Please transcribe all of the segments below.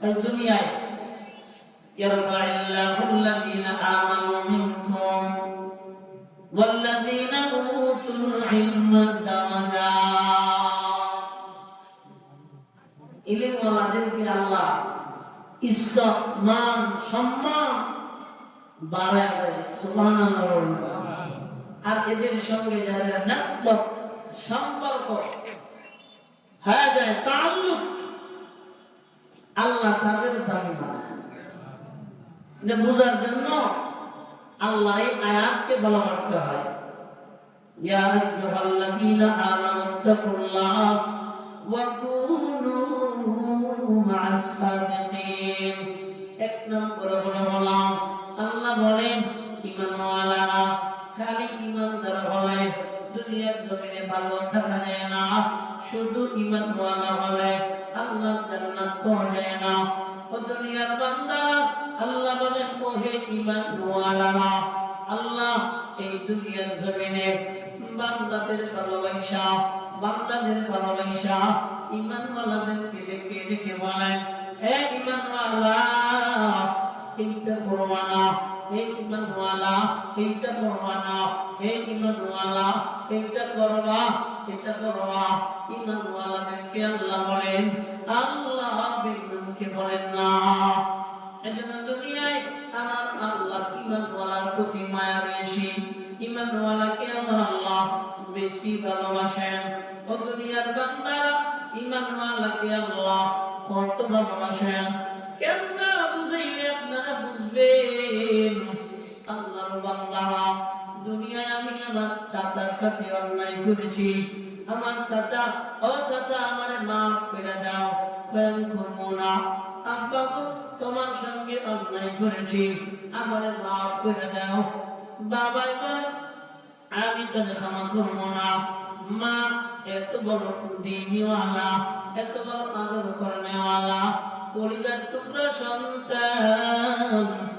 ওই দুনিয়ায় يرفع الله الذين آمنوا منكم والذين أوتوا العلم درجات ইলিম ওয়ালাদেরকে আল্লাহ ইজ্জত মান সম্মান বাড়ায় দেয় সুবহানাল্লাহ আর এদের সঙ্গে যাদের নাসবত সম্পর্ক হয়ে যায় তাল্লুক আল্লাহ তাদের দামি বানায় বোঝার জন্য আল্লাহ আয়াতকে বলা করতে হয় সাদিকিন। এক নম্বরে বলে ঈমানওয়ালারা খালি ঈমানদার হলে দুনিয়ার জমিনে ভালো থাকা না, শুধু ঈমানওয়ালা হলে আল্লাহ জান্নাত যায় না? ও দুনিয়ার বান্দা, আল্লাহ বলেন, ওহে ঈমানওয়ালারা, আল্লাহ এই দুনিয়ার জমিনে বান্দাদের ভালোবাসা বান্দাদের ভালোবাসা ঈমানওয়ালাদেরকে রেখে রেখে বলেন হে ঈমানওয়ালা, এইটা করবা না হে ঈমানওয়ালা, এইটা করবা না হে ঈমানওয়ালা, এইটা করবা এটা করবা ঈমানওয়ালাদেরকে আল্লাহ বলেন? আল্লাহ বেঈমানকে বলেন না। এজন্য দুনিয়ায় আমার আল্লাহ ঈমানওয়ালার প্রতি মায়া বেশি। ঈমানওয়ালাকে আমার আল্লাহ বেশি ভালোবাসেন। ও দুনিয়ার বান্দারা ঈমানওয়ালাকে আল্লাহ কত ভালোবাসেন? কেমনা বুঝাইলে আপনারা বুঝবেন? আল্লাহর বান্দারা দুনিয়ায় আমি আমার চাচার কাছে অন্যায় করেছি। আমার চাচা, ও চাচা, আমার মা করে দাও। কয়েক করব না। আব্বা তোমার সঙ্গে অন্যায় করেছি। আমার মা করে দাও। বাবাই বলে আমি তোকে ক্ষমা করব না। মা, এত বড় দিনওয়ালা, এত বড় আদর করেওয়ালা পরিবার টুকরা সন্তান।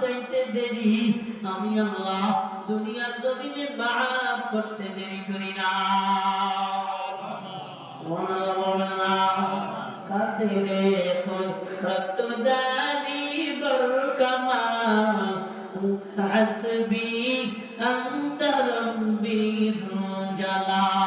চাইতে দেরি আমি আল্লাহ দুনিয়ার জমিনে মাফ করতে দেরি করি না সুবহানাল্লাহ বলেন না কাদেরে কত দানি বরকামাল হাসবি أنت ربي ذو جلال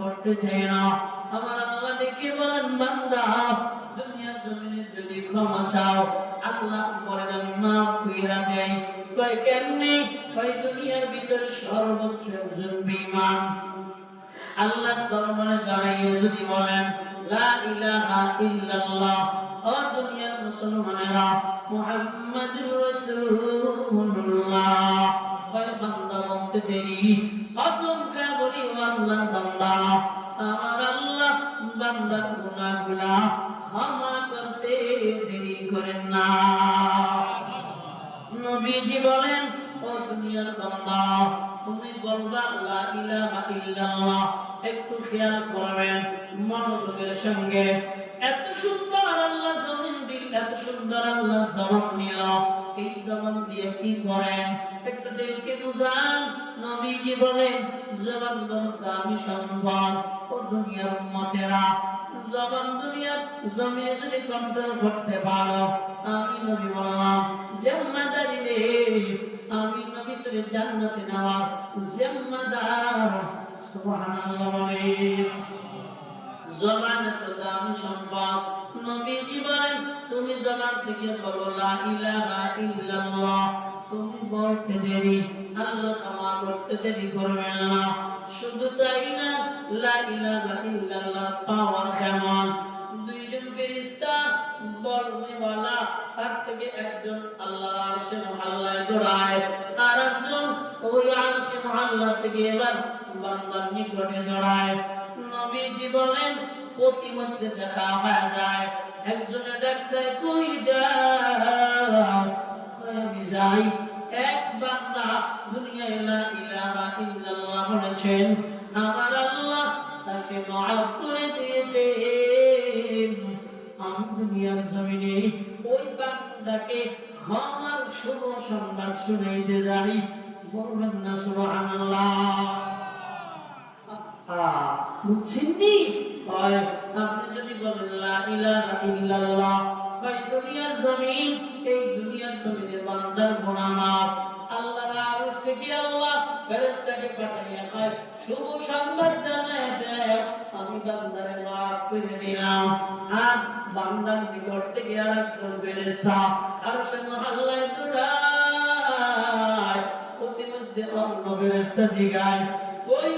করতে চায় না। আমার আল্লাহ ডেকে বলেন দুনিয়ার জমিনে যদি ক্ষমা চাও, আল্লাহ বলেন আমি মাফ কইরা দেয়। কয়, কেমনে? কয়, দুনিয়ার ভিতরে সর্বোচ্চ একজন বিমান আল্লাহর দরবারে দাঁড়িয়ে যদি বলেন, লা ইলাহা ইল্লাল্লাহ, ও দুনিয়ার মুসলমানেরা, মুহাম্মাদুর রাসূলুল্লাহ, কয়, বান্দা, বলতে দেরি। কসম খা বলি ও আল্লাহর বান্দা, আমার আল্লাহ বান্দার গুনাহগুলা ক্ষমা করতে দেরি করেন না। নবীজি বলেন, ও তুমি বলবা, লা ইলাহা ইল্লাল্লাহ, একটু খেয়াল করবেন মনোযোগের সঙ্গে। এত সুন্দর আল্লাহ জমিন দিল এত সুন্দর আল্লাহ জবান নিল। এই জবান দিয়ে কি করেন? একটু দেখে বুঝান। নবীজি বলেন, জবান বড় দামি সম্পদ। ও দুনিয়ার উম্মতেরা, জবান দুনিয়ার জমিনে যদি কন্ট্রোল করতে পারো, আমি নবী বললাম, জিম্মাদারি রে, আমি নবী তোরে জান্নাতে নেওয়ার জিম্মাদার। সুবহানাল্লাহ বলেন। থেকে তার থেকে একজন আল্লাহর দৌড়ায় আর একজন ওই আরশে মহল্লা থেকে এবার বান্দার নিকটে দৌড়ায় নবীজি বলেন প্রতিমধ্যে দেখা হয়ে যায়। একজনে ডাক কই যাও? যাই। এক বান্দা দুনিয়ায় লা ইলাহা ইল্লাল্লাহ বলেছেন, আমার আল্লাহ তাকে মাফ করে দিয়েছেন। আমি দুনিয়ার জমিনে ওই বান্দাকে ক্ষমার শুভ সংবাদ শুনাইতে যাই বলবেন না, সুবহানাল্লাহ। বুঝছেননি আপনি যদি বলেন ইলাহা ইল্লাল্লাহ হয়, দুনিয়ার জমিন, এই দুনিয়ার জমিনে বান্দার গুনাহ আল্লাহর আরশ থেকে আল্লাহ ফেরেশতাকে পাঠাইয়া কয়, শুভ সংবাদ জানায় দেয় আমি বান্দারে মাফ করে দিলাম। আর বান্দার নিকট থেকে আরেকজন ফেরেশতা আরশে মহল্লায় দৌড়ায়, প্রতিমধ্যে অন্য ফেরেশতা জিগায় কই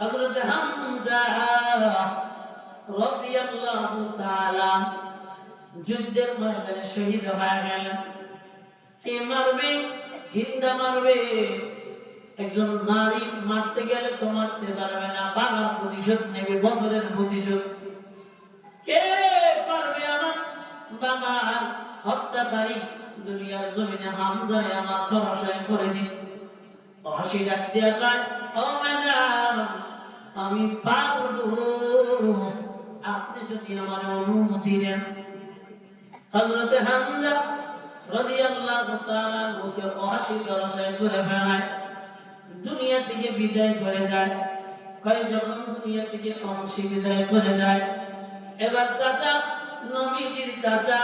হযরত হামজা রাদিয়াল্লাহু তাআলা যুদ্ধের ময়দানে শহীদ হয়ে গেলেন। কে মারবে? হিন্দা মারবে। একজন নারী মারতে গেলে তো মারতে পারবে না বাবার প্রতিশোধ নেবে, বদরের প্রতিশোধ। কে পারবে আমার? বাবার হত্যাকারী দুনিয়ার জমিনে হামজায় আমার ধরাশয় করে দিত হাসি ডাক দিয়া কয় ও আমি পারব। আপনি যদি আমার অনুমতি দেন হযরতে হামজা রাদিয়াল্লাহু তাআলা ওকে অহাসি ধরাশয় করে ফেলায়, দুনিয়া থেকে বিদায় করে দেয়। কয় যখন দুনিয়া থেকে অংশী বিদায় করে দেয়, এবার চাচা, নবীজির চাচা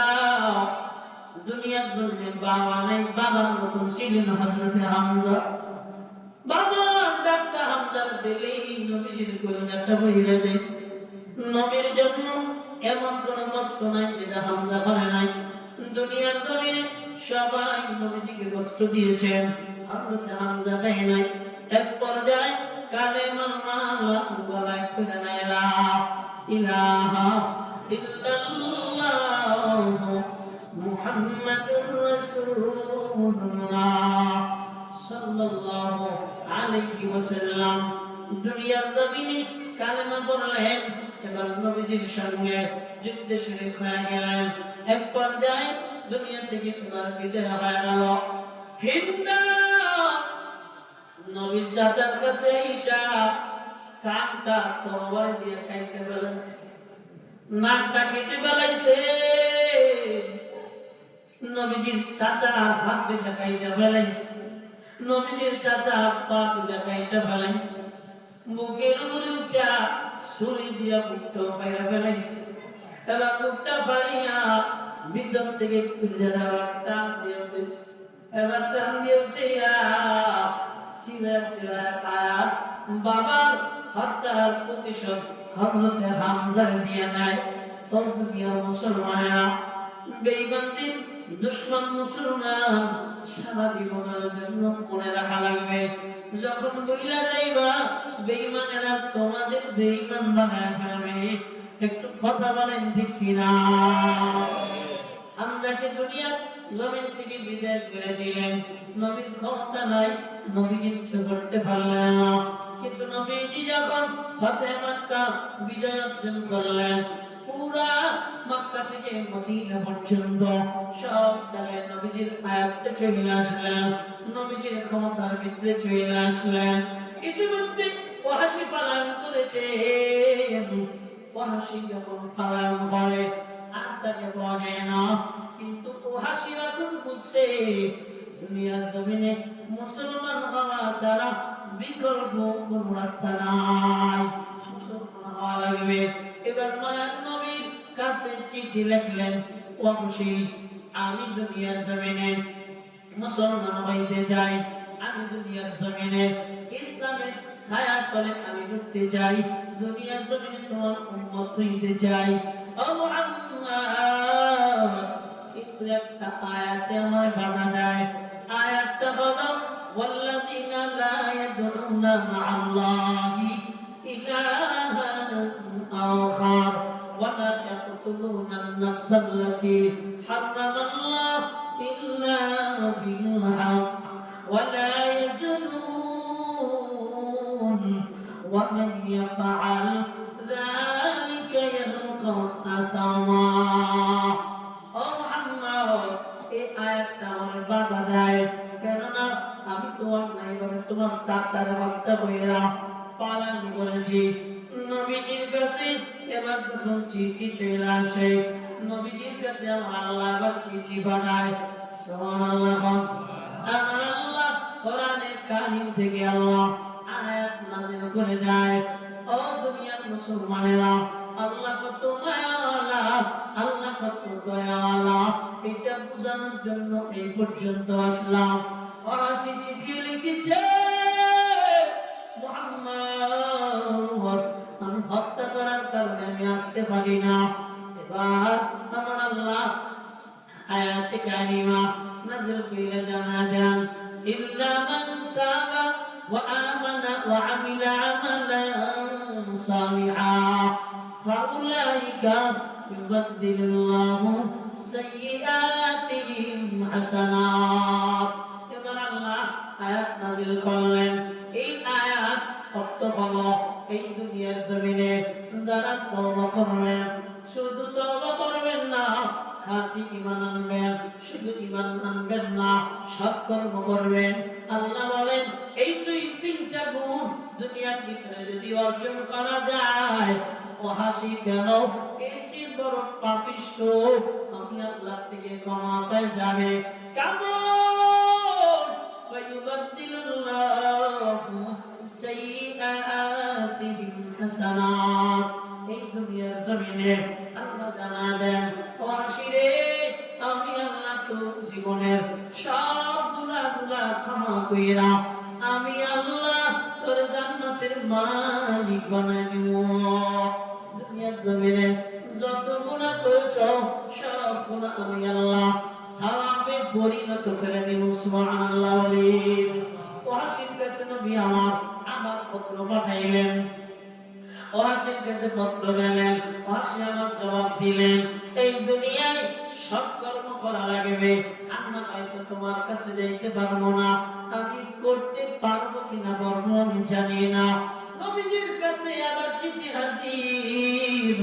দুনিয়ার জন্য বাবা নেই, বাবার মতন ছিলেন হজরতে হামজা। বাবা ডাক্তার হামজার দিলেই নবীজির কোলে একটা বইরে যায়। নবীর জন্য এমন কোন কষ্ট নাই যেটা হামজা করে নাই। দুনিয়ার জমিনে সবাই নবীজিকে কষ্ট দিয়েছেন। এক পর্যায়ে কালে মালা গলায় করে নাই লা ইলাহা ইল্লাল্লাহ মুহাম্মাদুর রাসূলুল্লাহ সাল্লাল্লাহু আলাইহি ওয়াসাল্লাম, দুনিয়ার জমিনে কালেমা পড়লেন। এবার নবীজির সঙ্গে যুদ্ধে শরীক হয়ে গেলেন এক পর্যায়ে দুনিয়া থেকে এবার বিদায় হয়ে গেল। হিন্দা, নবীর চাচার কাছে ঈশা, কানটা তরবারি দিয়ে খাইতে ফেলেছে নাকটা কেটে ফেলাইছে নবীজির চাচা হাত দুটা খাইতে ফেলাইছে নবীজির চাচা পা দুটা খাইতে ফেলাইছে। মুখের উপরে উঠা ছুরি দিয়া বুকটা বাইরে ফেলাইছে। এবার বুকটা ফাড়িয়া ভিতর থেকে খুলে দেওয়ার টান দিয়ে উঠেছে। এবার টান দিয়ে উঠিয়া চিলা চিলা খায়া বাবার হত্যার প্রতিশোধ হজরতে হামজার দিয়ে নেয়। তোর দুনিয়ার মুসলমানেরা বেইমানদের দুশ্মন মুসলমান সারা জীবনের জন্য মনে রাখা লাগবে। যখন বইলা যাইবা বেইমানেরা তোমাদের বেইমান বানায় ফেলবে। একটু কথা বলেন ঠিক কিনা? আমরাকে দুনিয়ার জমিন থেকে বিদায় করে দিলেন? নবীর ক্ষমতা নাই, নবী কিচ্ছু করতে পারলেন না। কিন্তু নবীজি যখন ফতে মক্কা বিজয় অর্জন করলেন পুরা মক্কা থেকে মদিনা পর্যন্ত সব জায়গায় নবীজির আয়াত্তে চলে আসলেন নবীজির ক্ষমতার ভিতরে চলে আসলেন ইতিমধ্যে ওহাসি পালন করেছে। ওহাসি যখন পালন করে আর তাকে যায় না, কিন্তু ওহাসি এখন বুঝছে, দুনিয়ার জমিনে মুসলমান হওয়া ছাড়া বিকল্প কোন রাস্তা নাই। মুসলমান হওয়া লাগবে। এবার মায়ার নবীর কাছে চিঠি লিখলেন অবশ্যই আমি দুনিয়ার জমিনে মুসলমান হইতে চাই আমি দুনিয়ার জমিনে ইসলামের ছায়া তলে আমি ঢুকতে চাই দুনিয়ার জমিনে তোমার উম্মত হইতে চাই ও মুহাম্মদ কিন্তু একটা আয়াতে আমার বাধা দেয় আয়াতটা হলো والذين لا يدعون مع الله إلها آخر ولا يقتلون النفس التي حرم الله কাছে আমার আল্লাহ আবার চিঠি আমার আল্লাহ কোরআনের কাহিনী থেকে আল্লাহ আয়াত নাযিল করে দেয়। ও দুনিয়ার মুসলমানেরা, আল্লাহ কত মায়াওয়ালা, আল্লাহ কত দয়াওয়ালা, এটা বোঝানোর জন্য এই পর্যন্ত আসলাম। ফরাসি চিঠি লিখেছে মুহাম্মদ আমি হত্যা করার কারণে আমি আসতে পারি না। এবার আমার আল্লাহ আয়াতে কারিমা নাযিল কইরা জানা দেন ইল্লা মান তাবা ওয়া আমানা ওয়া আমিলা আমালান সালিহা ফাউলাইকা ইউবাদদিলুল্লাহু সাইয়্যাতিহিম হাসানাত এবার আল্লাহ আয়াত নাযিল করলেন এই আয়াত অর্থ হলো এই দুনিয়ার জমিনে যারা তওবা করবেন শুধু তওবা করবেন না খাঁটি ঈমান আনবেন শুধু ঈমান আনবেন না সৎকর্ম করবেন আল্লাহ বলেন এই দুই তিনটা গুণ দুনিয়ার ভিতরে যদি অর্জন করা যায় ও হাসি কেন এর চেয়ে বড় পাপিষ্ঠ আমি আল্লাহ থেকে ক্ষমা পেয়ে যাবে কেমন فيبدل الله سيئاتهم حسنات এই দুনিয়ার জমিনে আল্লাহ জানা দেন, ও আশিরে, আমি আল্লাহ তোর জীবনের সব গুনাহগুলা ক্ষমা কইরা আমি আল্লাহ তোর জান্নাতের মালিক বানাই দিব। দুনিয়ার জমিনে যত গুনাহ করেছ, সব গুনাহ আমি আল্লাহ সালামে পরিণত করে দিব, সুবহানাল্লাহ ওয়াসির কাছে নবী আমার আমার পত্র পাঠাইলেন। ওয়াসির কাছে পত্র গেলেন ওয়াসি আমার জবাব দিলেন, এই দুনিয়ায় সৎ কর্ম করা লাগবে। আমরা হয়তো তোমার কাছে যাইতে পারব না। আমি করতে পারব কিনা পারব আমি জানি না। নবীজির কাছে আবার চিঠি হাজির।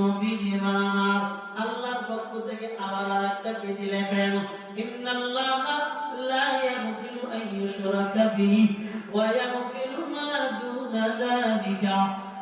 নবীজি আমার আল্লাহর পক্ষ থেকে আবার আরেকটা চিঠি লেখেন, ইন্নাল্লাহা লা ইয়াগফিরু আন বিহি ওয়া ইয়াগফিরু মা দুনা যালিকা।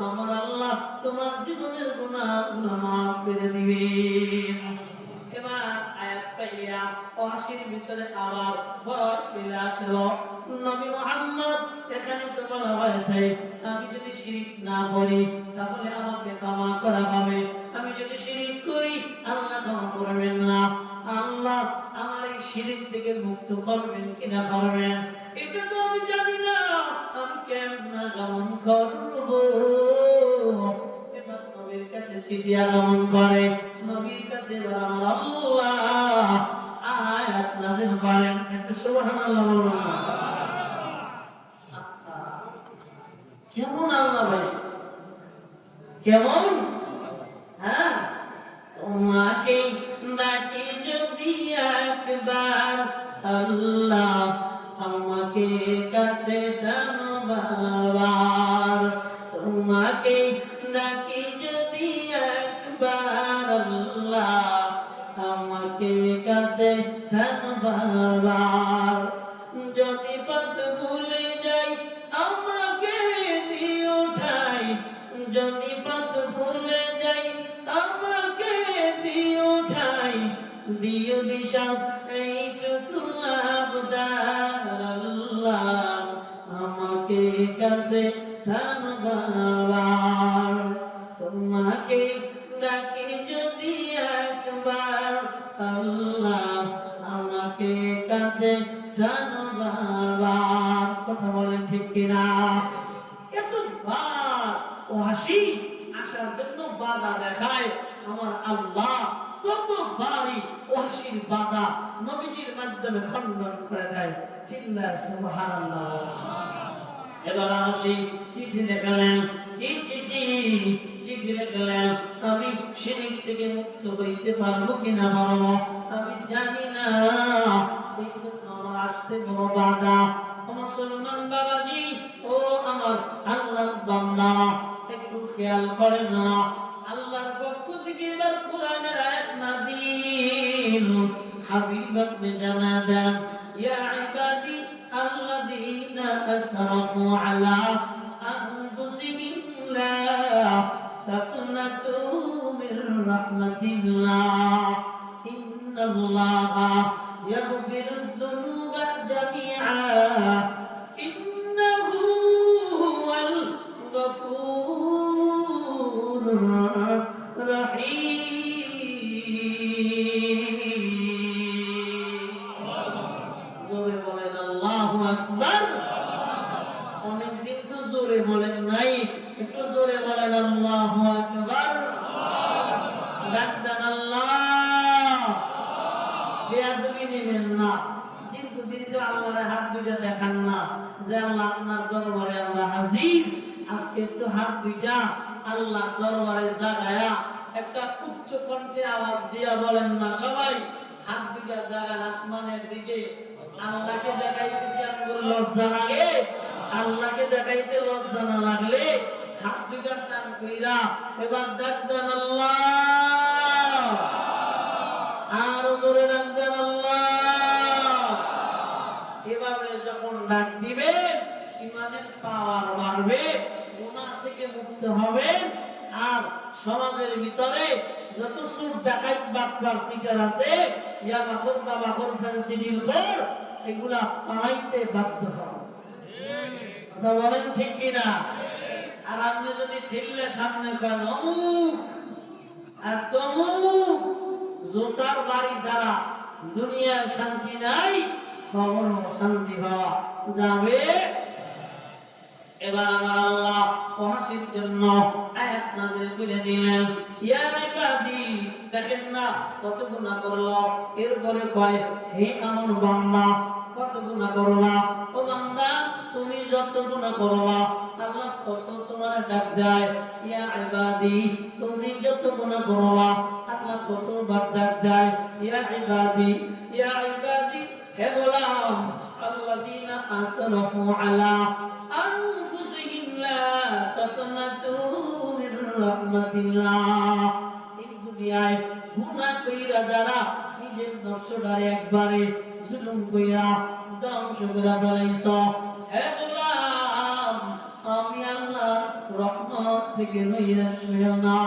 আমার আল্লাহ তোমার জীবনের গুনাহ মাফ করে দিবে আমি যদি শিরিক করি আল্লাহ ক্ষমা করবেন না। আল্লাহ আমার এই শিরিক থেকে মুক্ত করবেন কিনা করবেন এটা তো আমি জানি না। আমি কেমন করব চিঠি আগমন করে। নবীর কাছে আল্লাহ আয়াত নাযিল করেন। একটু সুবহানাল্লাহ। কেমন আল্লাহ ভাই? কেমন? হ্যাঁ? তোমাকে ডাকি যদি একবার, আল্লাহ আমাকে যদি বাধা দেখায়। আমার আল্লাহ কতবারই ও হাসির বাধা নবীজির মাধ্যমে খণ্ডন করে দেয়। চিল্লা সুবহানাল্লাহ। এবার আসি চিঠি লেখালেন। কি চিঠি? চিঠি লেখালেন, আমি শিরিক থেকে মুক্ত হইতে পারব কিনা পারব আমি জানি না। জন্য আমার আসতে বড় বাধা। আমার মুসলমান বাবাজি, ও আমার আল্লাহ বান্দা, একটু খেয়াল করেন না। পক্ষ থেকে এবার কোরআনের আয়াত নাযিল। হাবিব আপনি জানা দেন, ইয়া ইবাদি আল্লাযীনা আসরাফু আলা আনফুসিহিম লা তাকনাতু আল্লাহকে দেখাইতে লজ্জা না লাগলে হাত দুইটা টান কইরা এবার ডাক দেন আল্লাহ। আর জোরে ডাক দেন আল্লাহ। এভাবে যখন ডাক দিবে, ইমানের পাওয়ার বাড়বে, গুনাহ থেকে মুক্ত হবেন আর সমাজের ভিতরে যত সুর ডাকাত বাটপার সিটার আছে ইয়া বাখর বা বাখর ফ্যান্সি ডিলখোর এগুলা পালাইতে বাধ্য হবে। কথা বলেন ঠিক কিনা? আর আপনি যদি ঠেললে সামনে করেন, অমুক, আর তমুক জোতার বাড়ি ছাড়া দুনিয়ার শান্তি নাই খবর শান্তি হওয়া যাবে? এবার আমার আল্লাহ জন্য করে দিলেন, ইয়া ইবাদি দেখেন না কত গুনাহ করল? এরপরে কয়, হে আমার বান্দা, কত গুনাহ করলা? ও বান্দা তুমি যত গুণা করবা, আল্লাহ তত তোমার ডাক দেয়, ইয়া ইবাদি, তুমি যত গুণা করবা, আল্লাহ কত বার ডাক দেয়, ইয়া ইবাদি ইয়া ইবাদি, হে গোলাম, আল্লাযীনা আসরাফু আলা আনফুসিহিম লা তাকনাতু মির রাহমাতিল্লাহ। এই দুনিয়ায় গুনাহ কইরা যারা নিজের নফসটারে একবারে জুলুম কইরা ধ্বংস কইরা ফেলাইছ হে গোলাম, আমি আল্লাহ রহমত থেকে নৈরাশ না।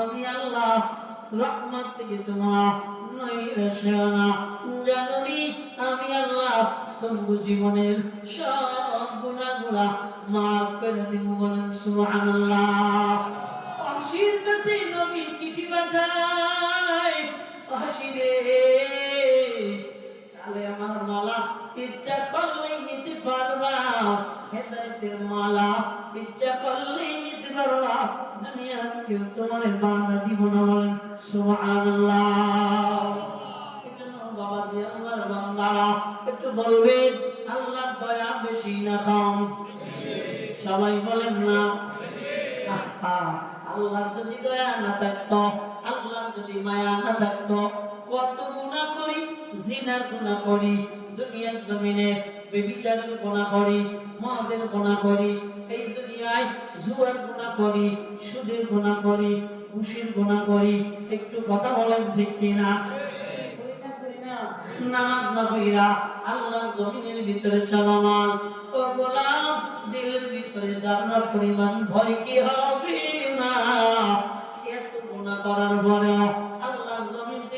আমি আল্লাহ রহমত থেকে তোমার সেও না। জানুনি, আমি আল্লাহ তোমার জীবনের সব গুণাগুলা মাফ করে দিব বলেন সুবহানাল্লাহ। অসির কাছে নবী চিঠি পাঠায় অসিরে তাহলে আমার মালা। ইচ্ছা করলেই নিতে পারবা। হেদায়তের মালা। ইচ্ছা করলেই নিতে পারবা। দুনিয়া কেউ তোমার বাধা দিব না বলেন সুবহানাল্লাহ। বাবাজি, আল্লাহর একটু বলবেন, আল্লাহর দয়া বেশি না কম? সবাই বলেন না। আল্লাহর যদি দয়া না থাকতো, আল্লাহর যদি মায়া না থাকতো কত গুনাহ করি, জিনার গুনাহ করি, দুনিয়ার জমিনে বেবিচারের গুনাহ করি, মদের গুনাহ করি, এই দুনিয়ায় জুয়ার গুনাহ করি, সুদের গুনাহ করি, ঘুষের গুনাহ করি, একটু কথা বলেন ঠিক কিনা। নামাজ না? হইরা আল্লাহর জমিনের ভিতরে চলমান ও গোলাম, দিলের ভিতরে জানার পরিমাণ ভয় কি হবে না? এত গুণা করার পরেও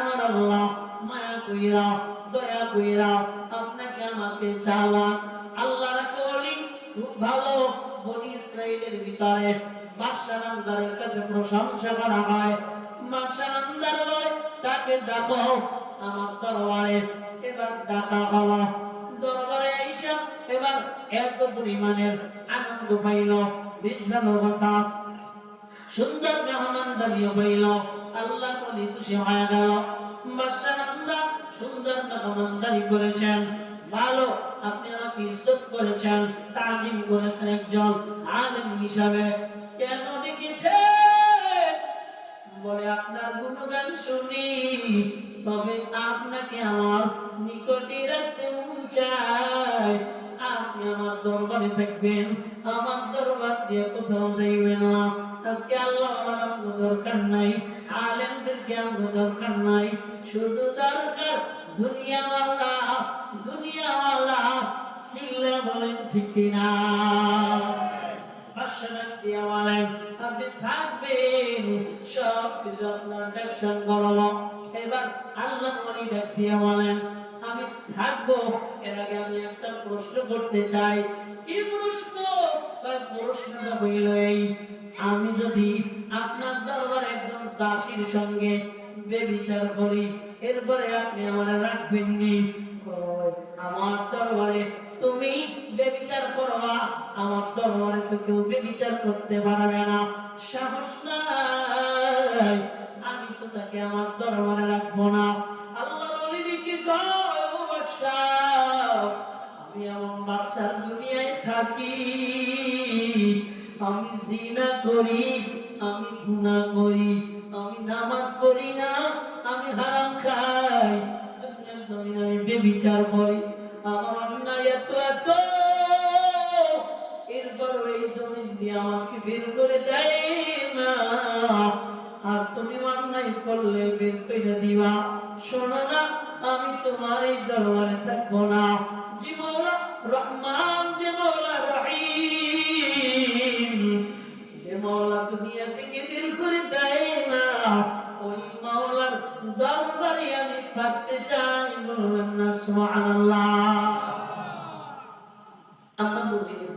আমার আল্লাহ, মায়া কইরা, দয়া কইরা আপনাকে আমাকে চালা। আল্লাহ রাখলি খুব ভালো। বনি ইসরাইলের ভিতরে বাদশাহ আমদারের কাছে প্রশংসা করা হয়। বাদশাহ আমদার বলে, তাকে ডাকো আমার দরবারে। এবার ডাকা হলো। দরবারে আইসা এবার এত পরিমাণের আনন্দ পাইল। বেশ কথা। সুন্দর মেহমানদারিও পাইল। আল্লাহ বলি খুশি হয়ে গেল। বাদশাহ সুন্দর মেহমানদারি করেছেন। ভালো, আপনি আমাকে ইজ্জত করেছেন তাজিম করেছেন একজন আলেম হিসাবে। কেন ডেকেছেন? বলে, আপনার গুণগান শুনি, তবে আপনাকে আমার নিকটে রাখতে চায়। আপনি আমার দরবারে থাকবেন, আমার দরবার দিয়ে কোথাও যাইবেন না। আজকে আল্লাহ দরকার নাই আলেমদেরকে দরকার নাই, শুধু দরকার শিল্লা বলেন ঠিক কিনা? সব কিছু এবার আল্লাহ দিয়া বলেন আমি থাকব। এর আগে আমি একটা প্রশ্ন করতে চাই, কি প্রশ্ন? তার প্রশ্নটা হইল এই, আমি যদি আপনার দরবার একজন দাসীর সঙ্গে বেবিচার করি, এরপরে আপনি আমার রাখবেন নি? আমার দরবারে তুমি বেবিচার করবা, আমার দরবারে তো কেউ বেবিচার করতে পারবে না। সাহস নাই, আমি তো তাকে আমার দরবারে রাখব না। আল্লাহ কি কয় আমি এমন বাদশার দুনিয়ায় থাকি, আমি জিনা করি, আমি গুনাহ করি, আমি নামাজ পড়ি না, আমি হারাম খাই। জমিনে আমি বেবিচার করি, আমার অন্যায় এত এত। এরপর এই জমিন দিয়ে আমাকে বের করে দেয় না। আর তুমি অন্যায় করলে বের করে দিবা। শোনো না, আমি তোমার এই দরবারে থাকব না। মৌলা রহমান যে মৌলা রহিম। যে মৌলা দুনিয়া থেকে বের করে দেয় না। ওই মাওলার দরবারে আমি থাকতে চাই, বলবেন না, সুবহানাল্লাহ। না।